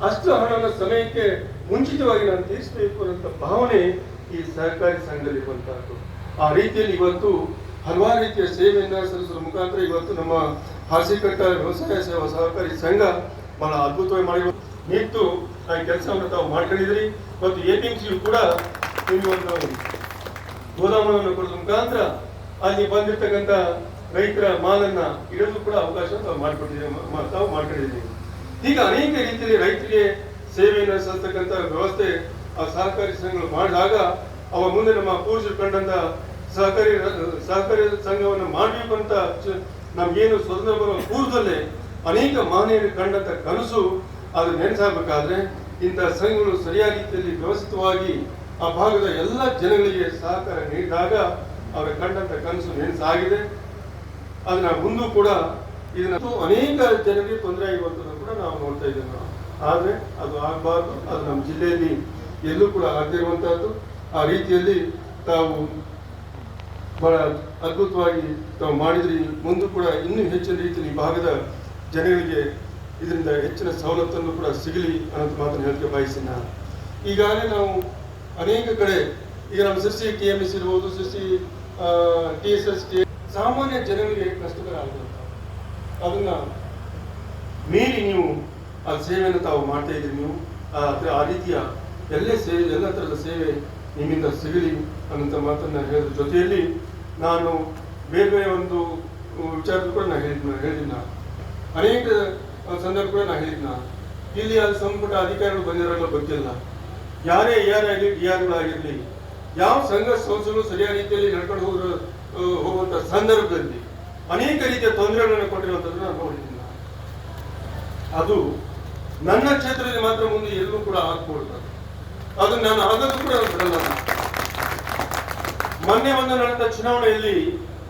ಅಷ್ಟು ಹಣನ ಸಮಯಕ್ಕೆ ಮುಂಚಿತವಾಗಿ ನಾನು ತೀರಿಸಬೇಕು ಅನ್ನೋಂಥ ಭಾವನೆ ಈ ಸಹಕಾರಿ ಸಂಘದಲ್ಲಿ ಸಂಘದಲ್ಲಿರುವಂತಹದ್ದು ಆ ರೀತಿಯಲ್ಲಿ ಇವತ್ತು ಹಲವಾರು ರೀತಿಯ ಸೇವೆಯನ್ನು ಸಲ್ಲಿಸುವ ಮುಖಾಂತರ ಇವತ್ತು ನಮ್ಮ ಹಾಸಿಕಟ್ಟ ವ್ಯವಸಾಯ ಸೇವಾ ಸಹಕಾರಿ ಸಂಘ ಬಹಳ ಅದ್ಭುತವಾಗಿ ಮಾಡಿರುವ ನಿಂತು ಆ ಕೆಲಸವನ್ನು ತಾವು ಮಾಡ್ಕೊಂಡಿದ್ರಿ ಮತ್ತು ಎ ಪಿ ಕೂಡ ನಿಮಗೆ ಒಂದು ಗೋದಾಮನ್ನು ಮುಖಾಂತರ ಅಲ್ಲಿ ಬಂದಿರತಕ್ಕಂಥ ರೈತರ ಮಾಲನ್ನ ಇಡಲು ಕೂಡ ಅವಕಾಶ ತಾವು ಮಾಡಿಕೊಟ್ಟಿದ್ದೀರಿ, ಮ- ತಾವು ಮಾಡ್ಕೊಂಡಿದ್ದೀರಿ. ಈಗ ಅನೇಕ ರೀತಿಯಲ್ಲಿ ರೈತರಿಗೆ ಸೇವೆಯನ್ನು ಸಲ್ಲಿಸ್ತಕ್ಕಂಥ ವ್ಯವಸ್ಥೆ, ಆ ಸಹಕಾರಿ ಸಂಘಗಳು ಮಾಡಿದಾಗ ಅವ ಮುಂದೆ ನಮ್ಮ ಪೂರ್ವಜರು ಕಂಡಂತ ಸಹಕಾರಿ ಸಹಕಾರಿ ಸಂಘವನ್ನು ಮಾಡಬೇಕು ಅಂತ ನಮ್ಗೇನು ಸ್ವತಂತ್ರ ಬರುವ ಪೂರ್ವದಲ್ಲೇ ಅನೇಕ ಮಹನೀಯರು ಕಂಡಂತ ಕನಸು ಅದು ನೆನೆಸಾಗಬೇಕಾದ್ರೆ ಇಂಥ ಸಂಘಗಳು ಸರಿಯಾದ ರೀತಿಯಲ್ಲಿ ವ್ಯವಸ್ಥಿತವಾಗಿ ಆ ಭಾಗದ ಎಲ್ಲ ಜನಗಳಿಗೆ ಸಹಕಾರ ನೀಡಿದಾಗ ಅವರ ಕಂಡಂತ ಕನಸು ನೆನೆಸಾಗಿದೆ. ಅದನ್ನ ಮುಂದೂ ಕೂಡ ಇದನ್ನ ಅನೇಕ ಜನರಿಗೆ ತೊಂದರೆ ಆಗಿರುವಂಥದ್ದು ನಾವು ನೋಡ್ತಾ ಇದ್ದೇವೆ. ನಾವು ಆದ್ರೆ ಅದು ಆಗಬಾರ್ದು, ಅದು ನಮ್ಮ ಜಿಲ್ಲೆಯಲ್ಲಿ ಎಲ್ಲೂ ಕೂಡ ಆಗದಿರುವಂತಹದ್ದು ಆ ರೀತಿಯಲ್ಲಿ ತಾವು ಬಹಳ ಅದ್ಭುತವಾಗಿ ತಾವು ಮಾಡಿದ್ರಿ. ಮುಂದೆ ಕೂಡ ಇನ್ನೂ ಹೆಚ್ಚಿನ ರೀತಿಯಲ್ಲಿ ಭಾಗದ ಜನಗಳಿಗೆ ಇದರಿಂದ ಹೆಚ್ಚಿನ ಸವಲತ್ತನ್ನು ಕೂಡ ಸಿಗಲಿ ಅನ್ನೋದು ಮಾತನ್ನು ಹೇಳಕ್ಕೆ ಬಯಸಿ ನಾನು. ಈಗಾಗಲೇ ನಾವು ಅನೇಕ ಕಡೆ, ಈಗ ನಮ್ಮ ಸಿರ್ಸಿ ಟಿ ಎಂ ಎಸ್ ಇರ್ಬೋದು Sirsi T S S T ಸಾಮಾನ್ಯ ಜನರಿಗೆ ಕಷ್ಟಕರ ಆಗಿರುತ್ತೆ ಅದನ್ನ ಮೀರಿ ನೀವು ಆ ಸೇವೆಯನ್ನು ತಾವು ಮಾಡ್ತಾ ಇದ್ದೀರಿ, ನೀವು ಆ ರೀತಿಯ ಎಲ್ಲೇ ಸೇವೆ ಎಲ್ಲ ಥರದ ಸೇವೆ ನಿಮ್ಮಿಂದ ಸಿಗಲಿ ಅನ್ನೋಂಥ ಮಾತನ್ನು ಹೇಳಿದ ಜೊತೆಯಲ್ಲಿ ನಾನು ಬೇರೆ ಬೇರೆ ಒಂದು ವಿಚಾರ ಕೂಡ ನಾನು ಹೇಳಿದ್ನ ಹೇಳಿದ್ನ. ಅನೇಕ ಸಂದರ್ಭ ಕೂಡ ನಾನು ಹೇಳಿದ್ನ. ಇಲ್ಲಿ ಅಲ್ಲಿ ಸಂಪುಟ ಅಧಿಕಾರಿಗಳು ಬಂದಿರೋಲ್ಲ ಗೊತ್ತಿಲ್ಲ. ಯಾರೇ ಯಾರಾಗಲಿ ಡಿ ಆಗಿರಲಿ ಯಾವ ಸಂಘ ಸಂಸ್ಥೆಗಳು ಸರಿಯಾದ ರೀತಿಯಲ್ಲಿ ನಡ್ಕೊಂಡು ಹೋಗಿರೋ ಹೋಗುವಂಥ ಸಂದರ್ಭದಲ್ಲಿ ಅನೇಕ ರೀತಿಯ ತೊಂದರೆಗಳನ್ನು ಕೊಟ್ಟಿರುವಂಥದ್ದು ನಾನು ನೋಡಿದ್ದೀನಿ. ಅದು ನನ್ನ ಕ್ಷೇತ್ರದಲ್ಲಿ ಮಾತ್ರ ಮುಂದೆ ಎಲ್ಲೂ ಕೂಡ ಆಗ್ಕೊಡ್ತದೆ ಅದು ನಾನು ಆಗದು ಕೂಡ ಬಿಡಲ್ಲ ನಾನು. ಮೊನ್ನೆ ಒಂದು ನಡೆದ ಚುನಾವಣೆಯಲ್ಲಿ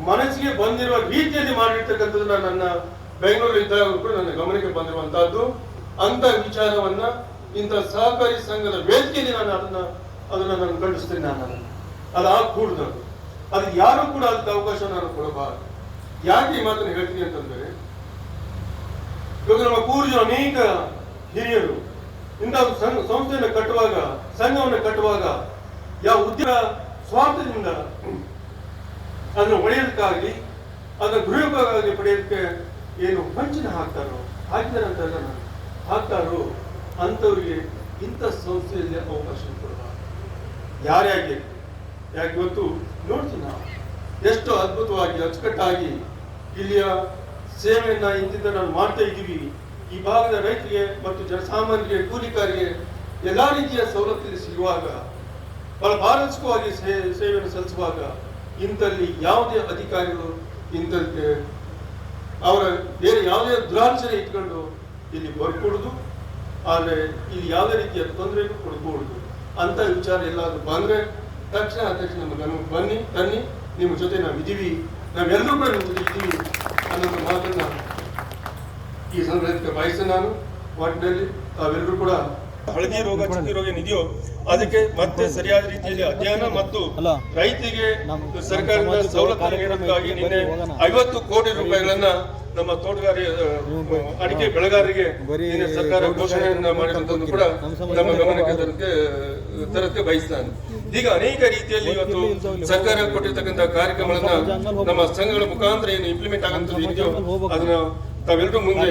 ಮನಸ್ಸಿಗೆ ಬಂದಿರುವ ರೀತಿಯಲ್ಲಿ ಮಾಡಿರ್ತಕ್ಕಂಥದ್ದು ನನ್ನ ಬೆಂಗಳೂರು ಇದ್ದಾಗ ಕೂಡ ನನ್ನ ಗಮನಕ್ಕೆ ಬಂದಿರುವಂತಹದ್ದು ಅಂತ ವಿಚಾರವನ್ನ ಇಂಥ ಸಹಕಾರಿ ಸಂಘದ ವೇದಿಕೆಯಲ್ಲಿ ನಾನು ಅದನ್ನ ಅದನ್ನ ನಾನು ಖಂಡಿಸ್ತೇನೆ ನಾನು. ಅದು ಆಗ್ಕೂಡ್ದು ಅದು ಯಾರು ಕೂಡ ಅದಕ್ಕೆ ಅವಕಾಶ ನಾನು ಕೊಡಬಾರದು ಯಾಕೆ ಈ ಮಾತನ್ನು ಹೇಳ್ತೀನಿ ಅಂತಂದ್ರೆ ಇವಾಗ ನಮ್ಮ ಪೂರ್ವಜರು ಅನೇಕ ಹಿರಿಯರು ಇಂಥ ಸಂಸ್ಥೆಯನ್ನು ಕಟ್ಟುವಾಗ, ಸಂಘವನ್ನು ಕಟ್ಟುವಾಗ ಯಾವ ಉದ್ಯೋಗ ಸ್ವಾರ್ಥದಿಂದ ಅದನ್ನು ಒಡೆಯೋದಕ್ಕಾಗಲಿ, ಅದನ್ನು ದುರುಪಯೋಗವಾಗಿ ಪಡೆಯೋದಕ್ಕೆ ಏನು ವಂಚನೆ ಹಾಕ್ತಾರೋ ಅಲ್ಲ ನಾನು. ಹಾಕ್ತಾರೋ ಅಂಥವ್ರಿಗೆ ಇಂಥ ಸಂಸ್ಥೆಯಲ್ಲಿ ಅವಕಾಶ ಕೊಡಬಾರದು ಯಾರೇ ಯಾಕೆ ಇವತ್ತು ನೋಡ್ತೀವಿ ನಾವು. ಎಷ್ಟು ಅದ್ಭುತವಾಗಿ, ಅಚ್ಚುಕಟ್ಟಾಗಿ ಇಲ್ಲಿಯ ಸೇವೆಯನ್ನ ಇಂದಿಂದ ನಾವು ಮಾಡ್ತಾ ಇದ್ದೀವಿ. ಈ ಭಾಗದ ರೈತರಿಗೆ ಮತ್ತು ಜನಸಾಮಾನ್ಯರಿಗೆ, ಕೂಲಿಕಾರಿಗೆ ಎಲ್ಲ ರೀತಿಯ ಸವಲತ್ತು ಸಿಗುವಾಗ, ಬಹಳ ಸೇ, ಸೇವೆಯನ್ನು ಸಲ್ಲಿಸುವಾಗ ಇಂಥಲ್ಲಿ ಯಾವುದೇ ಅಧಿಕಾರಿಗಳು ಇಂಥದ್ದು ಅವರ ಬೇರೆ ಯಾವುದೇ ದುರಾಚರಣೆ ಇಟ್ಕೊಂಡು ಇಲ್ಲಿ ಬರ್ಕೊಡುದು. ಆದರೆ ಇಲ್ಲಿ ಯಾವುದೇ ರೀತಿಯ ತೊಂದರೆಗೂ ಕೊಡ್ಕೊಡುದು. ಅಂತ ವಿಚಾರ ಎಲ್ಲಾದರೂ ಬಂದ್ರೆ ತಕ್ಷಣ ತಕ್ಷಣ ಗಮನಕ್ಕೆ ಬನ್ನಿ ತನ್ನಿ ನಿಮ್ಮ ಜೊತೆ ನಾವು ಇದ್ದೀವಿ ನಾವೆಲ್ಲರೂ ಕೂಡ ನಿಮ್ಮ ಜೊತೆ ಇದ್ದೀವಿ. ಅನ್ನೋ ಮಾತನ್ನ ಈ ಸಂದರ್ಭಕ್ಕೆ ಬಯಸಿ ನಾನು ಒಟ್ಟಿನಲ್ಲಿ ತಾವೆಲ್ಲರೂ ಕೂಡ ಹಳದಿ ರೋಗ ಚಿಕ್ಕಿ ರೋಗ ಏನಿದೆಯೋ ಅದಕ್ಕೆ ಮತ್ತೆ ಸರಿಯಾದ ರೀತಿಯಲ್ಲಿ ಅಧ್ಯಯನ ಮತ್ತು. ರೈತರಿಗೆ ಸರ್ಕಾರದಿಂದ ಸರ್ಕಾರದ ಸವಲತ್ತು ನೀಡೋದಕ್ಕಾಗಿ ನಿನ್ನೆ. ಐವತ್ತು ಕೋಟಿ ರೂಪಾಯಿಗಳನ್ನ ನಮ್ಮ ತೋಟಗಾರಿ ಅಡಿಕೆ ಬೆಳೆಗಾರರಿಗೆ ಸರ್ಕಾರ ಘೋಷಣೆಯನ್ನ ಮಾಡಿರುವಂತದ್ದು ಕೂಡ ನಮ್ಮ ಗಮನಕ್ಕೆ. ತರಕ್ಕೆ ತರಕ್ಕೆ ಬಯಸ್ತಾನೆ. ಈಗ ಅನೇಕ ರೀತಿಯಲ್ಲಿ ಇವತ್ತು ಸರ್ಕಾರ ಕೊಟ್ಟಿರ್ತಕ್ಕಂಥ ಕಾರ್ಯಕ್ರಮಗಳನ್ನ ನಮ್ಮ ಸಂಘಗಳ ಮುಖಾಂತರ ಏನು ಇಂಪ್ಲಿಮೆಂಟ್ ಆಗಂತದ್ದು ಇದೆಯೋ ಅದನ್ನ ತಾವೆಲ್ಲರೂ ಮುಂದೆ